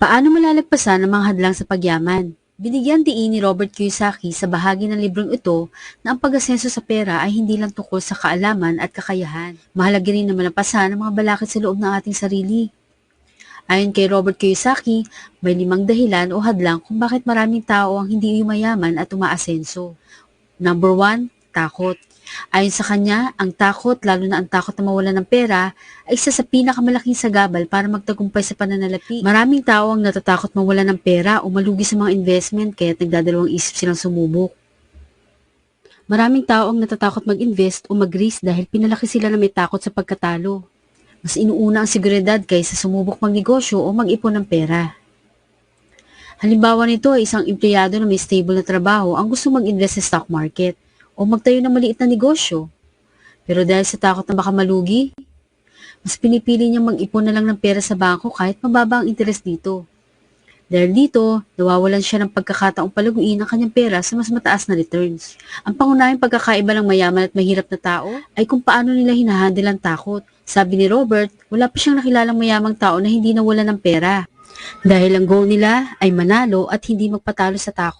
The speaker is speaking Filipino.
Paano malalagpasan ang mga hadlang sa pagyaman? Binigyan diin ni Robert Kiyosaki sa bahagi ng librong ito na ang pag-asenso sa pera ay hindi lang tungkol sa kaalaman at kakayahan. Mahalaga rin na malampasan ang mga balakid sa loob ng ating sarili. Ayon kay Robert Kiyosaki, may limang dahilan o hadlang kung bakit maraming tao ang hindi yumayaman at umaasenso. Number one, takot. Ayon sa kanya, ang takot, lalo na ang takot na mawalan ng pera, ay isa sa pinakamalaking sagabal para magtagumpay sa pananalapi. Maraming tao ang natatakot mawalan ng pera o malugi sa mga investment kaya't nagdadalawang isip silang sumubok. Maraming tao ang natatakot mag-invest o mag-risk dahil pinalaki sila na may takot sa pagkatalo. Mas inuuna ang seguridad kaysa sumubok magnegosyo o mag-ipon ng pera. Halimbawa nito ay isang empleyado na may stable na trabaho ang gusto mag-invest sa stock market o magtayo ng maliit na negosyo. Pero dahil sa takot na baka malugi, mas pinipili niyang mag-ipon na lang ng pera sa bangko kahit mababa ang interes dito. Dahil dito, nawawalan siya ng pagkakataong palaguin ang kanyang pera sa mas mataas na returns. Ang pangunahing pagkakaiba ng mayaman at mahirap na tao ay kung paano nila hinahandle ang takot. Sabi ni Robert, wala pa siyang nakilalang mayamang tao na hindi nawalan ng pera. Dahil ang goal nila ay manalo at hindi magpatalo sa takot.